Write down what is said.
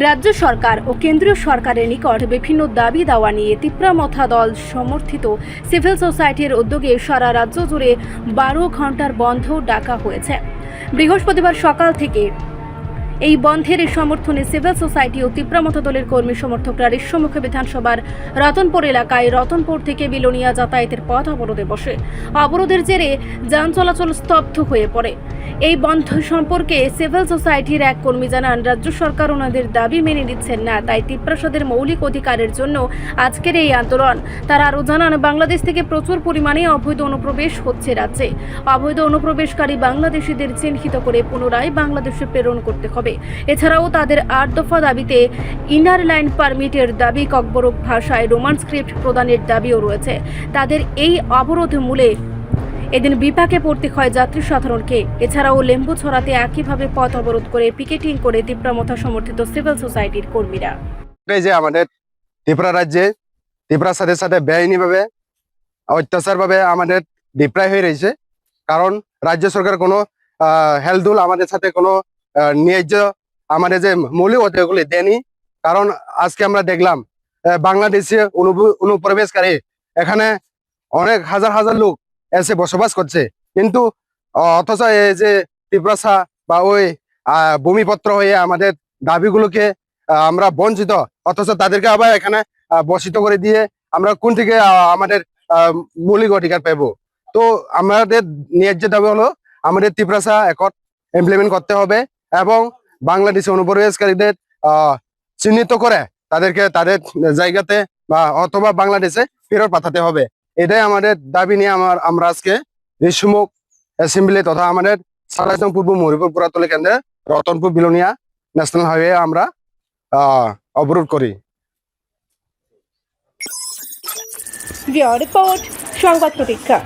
রাজ্য সরকার ও কেন্দ্রীয় সরকারের নিকট বিভিন্ন দাবি দাওয়া নিয়ে তিপ্রামথা দল সমর্থিত সিভিল সোসাইটির উদ্যোগে সারা রাজ্য জুড়ে বারো ঘণ্টার বন্ধ ডাকা হয়েছে। বৃহস্পতিবার সকাল থেকে এই বন্ধের সমর্থনে সিভিল সোসাইটি ও তিপ্রামথা দলের কর্মী সমর্থকরা ঋষ্যমুখী বিধানসভার রতনপুর এলাকায় রতনপুর থেকে বিলোনিয়া যাতায়াতের পথ অবরোধে বসে। অবরোধের জেরে যান চলাচল স্তব্ধ হয়ে পড়ে। এই বন্ধ সম্পর্কে সিভিল সোসাইটির এক কর্মী জানান, রাজ্য সরকার ওনাদের দাবি মেনে নিচ্ছেন না, তাই তিপ্রাসাদের মৌলিক অধিকারের জন্য আজকের এই আন্দোলন। তারা আরও জানান, বাংলাদেশ থেকে প্রচুর পরিমাণে অবৈধ অনুপ্রবেশ হচ্ছে রাজ্যে। অবৈধ অনুপ্রবেশকারী বাংলাদেশিদের চিহ্নিত করে পুনরায় বাংলাদেশে প্রেরণ করতে হবে। এছাড়াও তাদের আট দফা দাবিতে ইনার লাইন পারমিটের দাবি ককবরক ভাষায় রোমান স্ক্রিপ্ট প্রদানের দাবিও রয়েছে। তাদের এই অবরোধ মূলে এদিন বিপাকে পড়তে হয় যাত্রী সাধারণকে। এছাড়াও লেম্বু ছড়াতে একইভাবে পথ অবরোধ করে, পিকেটিং করে তীব্রামথা সমর্থিত সিভিল সোসাইটির কর্মীরা। যে আমাদের ত্রিপুরা রাজ্যে, ত্রিপুরার সাথে সাথে বেআইনিভাবে অত্যাচার ভাবে আমাদের ডিপ্রায় হয়ে রয়েছে। কারণ রাজ্য সরকার কোনো হেলদুল আমাদের সাথে কোনো ন্যায্য আমাদের যে মৌলিক অধিকারগুলি দেয়নি। কারণ আজকে আমরা দেখলাম বাংলাদেশে অনুপ- অনুপ্রবেশকারী, এখানে অনেক হাজার হাজার লোক এসে বসবাস করছে। কিন্তু অথচ এই যে ত্রিপুরা বা ওই ভূমিপত্র হয়ে আমাদের দাবিগুলোকে আমরা বঞ্চিত, অথচ তাদেরকে আবার এখানে বসিত করে দিয়ে আমরা কোন থেকে আমাদের মৌলিক অধিকার পাবো? তো আমাদের ন্যায্য দাবি হলো, আমাদের ত্রিপ্রাসা একট ইমপ্লিমেন্ট করতে হবে এবং বাংলাদেশে অনুপ্রবেশকারীদের চিহ্নিত করে তাদেরকে তাদের জায়গাতে বা অথবা বাংলাদেশে ফেরত পাঠাতে হবে। এটাই আমাদের দাবি নিয়ে আমার, আমরা আজকে ঋষিমুখ অ্যাসেম্বলি তথা আমাদের সারাজং পূর্ব মহিপুর পুরাতলী কেন্দ্রে রতনপুর বিলোনিয়া ন্যাশনাল হাইওয়ে আমরা অবরোধ করি। সংবাদ প্রতীক্ষা।